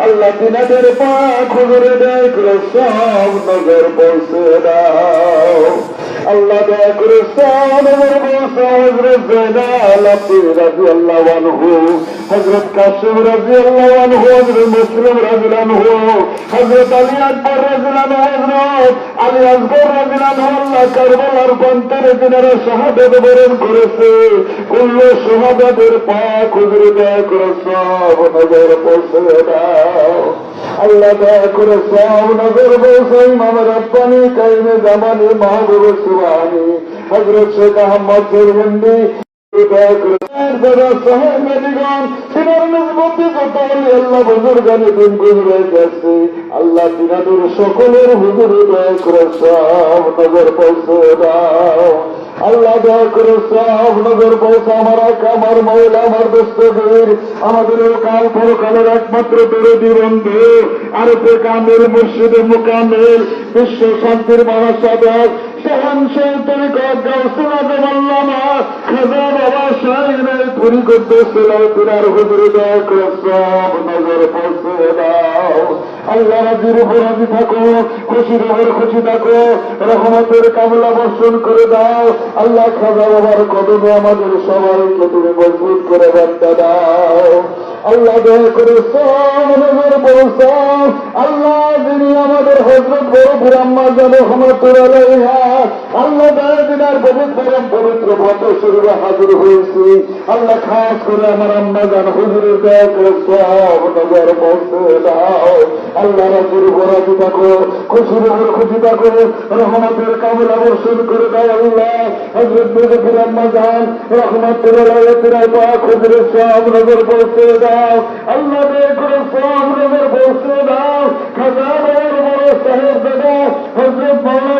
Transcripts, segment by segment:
আল্লাহ তিনাদের পাক হুজুরে দেয় সব নজর পৌঁছে দাও আল্লাহ দয়া করে হজরত আব্দি রাজি আল্লাহ হজরত মুসলিম রাজি আনহু হজরত আলী আকবর রাজি হজরত আলী আসগর রাজি আল্লাহ কারবালার প্রান্তরে তিনারা শাহাদাত বরণ করেছে, কুল্লু শাহাদাতের পাক হুজুরে দয়া করে সব দাও। আল্লাহ দয়া করে নজর বলছে ইমাম রব্বানি কাইমে জামানি, মাহবুব সুবানি হজরত শেখ নিজমতি যত আল্লাহ সকলের হুজুরে দয়া করে সব নজর পৌঁছে দাও। আল্লাহ দয়া করে সব নজর পৌঁছে, আমার আমার মহিলা, আমার দোস্তদের আমাদের কাল পরকালের একমাত্র বিরোধী বন্ধু, আর পে কামেল মুর্শিদে মুকামেল, বিশ্ব শান্তির মহাসাধক সহনশীল তিনার হুজুরে আল্লাহ রাজির উপর রাজি থাকো খুশির উপর খুশি থাকো, রহমতের কামলা বর্ষণ করে দাও। আল্লাহ খাজা বাবার কদমে আমাদের সবাইকে তুমি মজবুত করে বার্তা দাও। আল্লাহ দয়া করে নজর পৌঁছাও আল্লাহ যিনি আমাদের হজরত বড় বুড়াম্মা যেন রহমতুল্লাহ আল্লাহ দয়া দিনার পবিত্র এবং পবিত্র ভদ্র শরীরে হাজির হয়েছি। আল্লাহ খাস করে আমার আম্মা জান হুজুরের দয়া করে সব নজর পৌঁছে দাও। আল্লাহ রাজুর বরাজি থাকো খুশির উপর খুশি থাকো রহমতের কামলা বর্ষণ করে দাও আল্লাহ। হজরত বেগফির আম্মা জান রহমতুল্লাহ তিরাই পাক হুজুরের সব নজর পৌঁছে দাও। আল্লাহ দয়া করে সব নজর পৌঁছে দাও খাজা বাবার বড় সাহেব দাদা হজরত মাওলা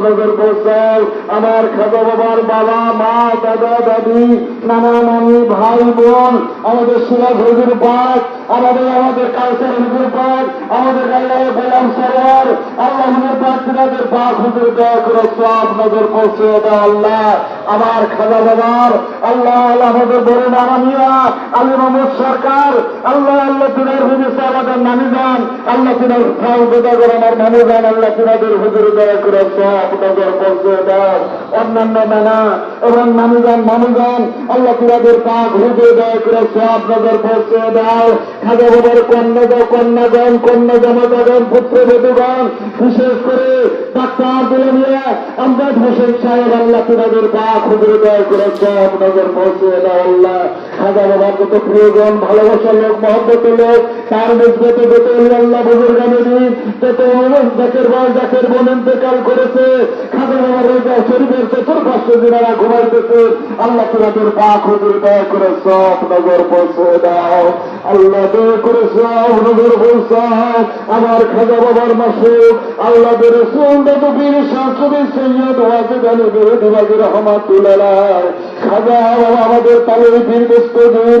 নজর বলছেন আমার খাদ বাবার বাবা, মা, দাদা, দাদি, নানা নানি, ভাই, বোন, আমাদের সিরাজ হুজুর পাঠ আমাদের আমাদের কালচার হুজুর পাঠ আমাদের গাইলায় গোলাম সরোয়ার আল্লাহ হুজুর পাঠ তিনাদের পাক হুজুর দয়া করে সব নজর পৌঁছে আল্লাহ। আমার খাজা বাবার, আল্লাহ আল্লাহ আমাদের বড় নামিয়া আলী মোহাম্মদ সরকার, আল্লাহ আল্লাহ তিনার হুজুর আমাদের নামি যান। আল্লাহ তিনার খাও বেদা করে আমার নামি যান। আল্লাহ তিনাদের হুজুর দয়া করে সব নজর দাও অন্যান্য নানা এবং নামি যান নামি যান। আল্লাহ তিনাদের পাক হুজুর দয়া করে সব নজর পৌঁছে দাও খাজা বাবার কন্যা দাও কন্যাগণ কন্যা জনতাগণ পুত্র বেদুগণ বিশেষ করে ডাক্তার দিলেমিয়া আমরা হোসেন সাহেব, আল্লাহ তিনাদের পাক আল্লাহ। খাজা বাবার যত প্রিয়জন ভালোবাসার লোক, মহব্বত লোক, তার নিজগত যত আল্লাহ আমার খাজা বাবার মাসুক আল্লাহ বেহুদি বাজি রহমাতুল্লাহ খাজা আমাদের তালের বীর দোস্তদের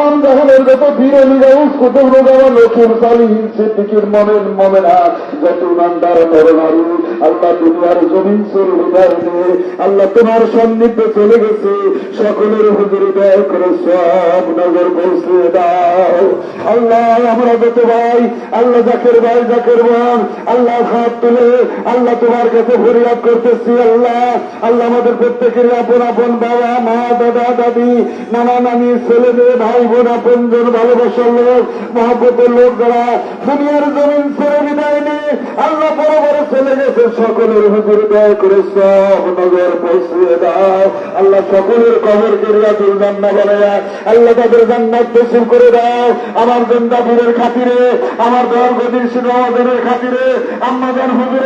সকলের যত বিরোধী গাউস কুতুব রোগাওয়া লক্ষ্মীর সালিহীন সিদ্দিকির মনের মমেনা যত ইমানদার নরনারী, আল্লাহ দুনিয়ার জমিন আল্লাহ তোমার সান্নিধ্যে চলে গেছে, সকলের হুজুরি দয়া করে সব নজর পৌঁছে দাও। আল্লাহ আমরা যত ভাই, আল্লাহ জাকের ভাই, জাকের বোন, আল্লাহ হাত তুলে, আল্লাহ তোমার কাছে ফরিয়াদ করতেছি, আল্লাহ আল্লাহ আমাদের প্রত্যেকের আপন আপন বাবা, মা, দাদা, দাদি, নানা, নানি, ছেলে মেয়ে, ভাই, বোন, আপন জন ভালোবাসার লোক মহাপতের লোক যারা দুনিয়ার জমিন ছেড়ে বিদায় নিয়ে, আল্লাহ বড় বড় চলে গেছে, সকলের হুজুর দয়া করে সব নজর পৌঁছিয়ে দাও। আল্লাহ সকলের কবর কেরিয়া তুলদান না বানায়া, আল্লাহ তাদের জান্নাত নসিব করে দাও। আমার জন্দাপুরের খাতিরে, আমার দল গদির সিনেমাদের খাতিরে শরীরের মুসিলায়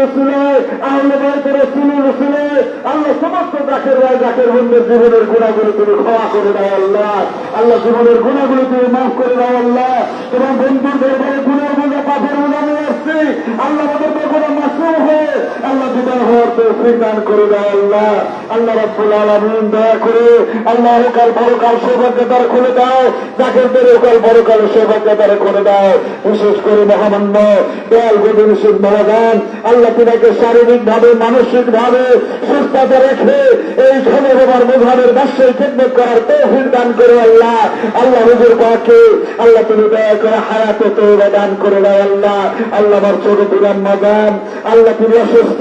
রসুলায় আহলে রসুলের। রসুলায় আল্লাহ সমস্ত জাকের রায় জাকের বন্ধুর জীবনের গুণাগুলো তুমি ক্ষমা করে দাও আল্লাহ। আল্লাহ জীবনের গুণাগুলো তুমি মাফ করে দাও আল্লাহ। তোমার বন্ধুদের গুণের বোঝা পাথর বোঝা আসছি। আল্লাহ আমাদের কোনো মাসুম হয়ে আল্লাহ বিদায় হওয়ার তৌফিক দান করে দাও আল্লাহ। আল্লাহ রব্বুল আলামিন দয়া করে আল্লাহ কাল পরকাল সৌভাগ্যতার খুলে দাও। জাকেরদের কাল পরকাল সৌভাগ্যতার করে দাও। বিশেষ করে মহামান্য দয়াল গোবিন্দ সিং মহাদান আল্লাহ তিনাকে শারীরিক ভাবে মানসিক ভাবে সুস্থতা রেখে এই খবর আমার মুধানের বাসায় খেদমত করার তৌফিক দান করে আল্লাহ। আল্লাহ হুজুর পাকে, আল্লাহ তুমি দয়া করে হায়াতে তৈরি দান করে দাও আল্লাহ। আল্লাহ আমার ছোট বিরাম মাদান আল্লাহ তুমি অসুস্থ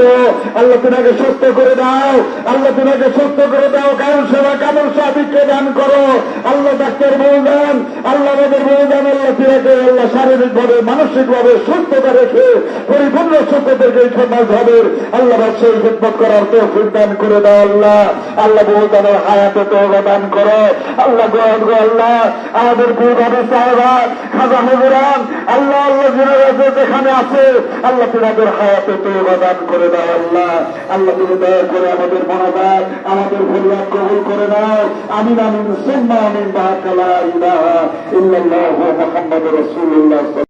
আল্লাহ তোমাকে সুস্থ করে দাও, আল্লাহ তোমাকে সুস্থ করে দাও, কারণ সেবা কামল সাবিককে দান করো। আল্লাহ ডাক্তার বলদান আল্লাহ আমাদের বলদান আল্লাহ তোমাকে আল্লাহ শারীরিক ভাবে মানসিক ভাবে সুস্থতা রেখে, পরিপূর্ণ সুস্থতাকে এই সমাজ ভাবের আল্লাহ বাদশাহী খেদমত করার তৌফিক দান করে দাও, আল্লাহ। আল্লাহ বলদানের হায়াতে তৌবা দান করো। আল্লাহ গো গো আল্লাহ, আমাদের পূর্বাবে সাহেবা, খাজা হুজুরান আল্লাহ আল্লাহ যেখানে আছে, আল্লাহ তোমাদের হায়াতে তৌবা দান করে দাও আল্লাহ। আল্লাহ তুমি দয়া করে আমাদের মনাদার আমাদের ফরিয়াদ কবুল করে দাও আমিন আমিন, সুম্মা, আমিন বাহাকালা ইলাহা ইল্লাল্লাহু মুহাম্মাদুর রাসূলুল্লাহ।